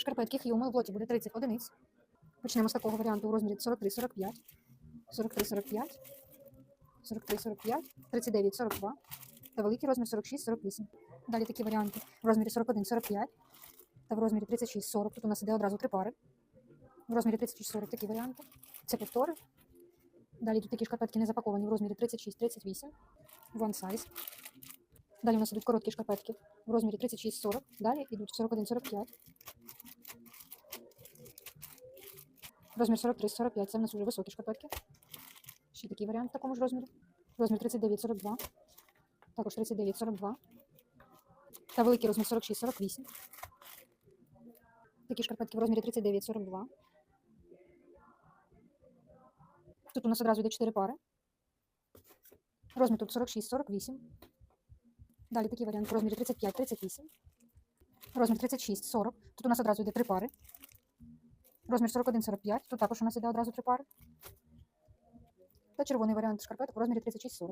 Шкарпетки Human в лоті буде 30 одиниць. Почнемо з такого варіанту у розмірі 43-45, 43-45, 43-45, 39-42 та великий розмір 46-48. Далі такі варіанти в розмірі 41-45 та в розмірі 36-40. Тут у нас іде одразу три пари. В розмірі 36-40 такі варіанти. Це повтори. Далі тут такі шкарпетки не запаковані в розмірі 36-38. One size. Далі у нас ідуть короткі шкарпетки в розмірі 36-40. Далі йдуть 41-45. Розмір 43-45. Це в нас вже високі шкарпетки. Ще такий варіант в такому ж розмірі. Розмір 39-42. Також 39-42. Та великий розмір 46-48. Такі шкарпетки в розмірі 39-42. Тут у нас одразу йде 4 пари. Розмір тут 46-48. Далі такий варіант в розмірі 35-38. Розмір 36-40. Тут у нас одразу йде 3 пари. Розмір 41-45. Тут також у нас іде одразу три пари. Та червоний варіант шкарпеток в розмірі 36-40.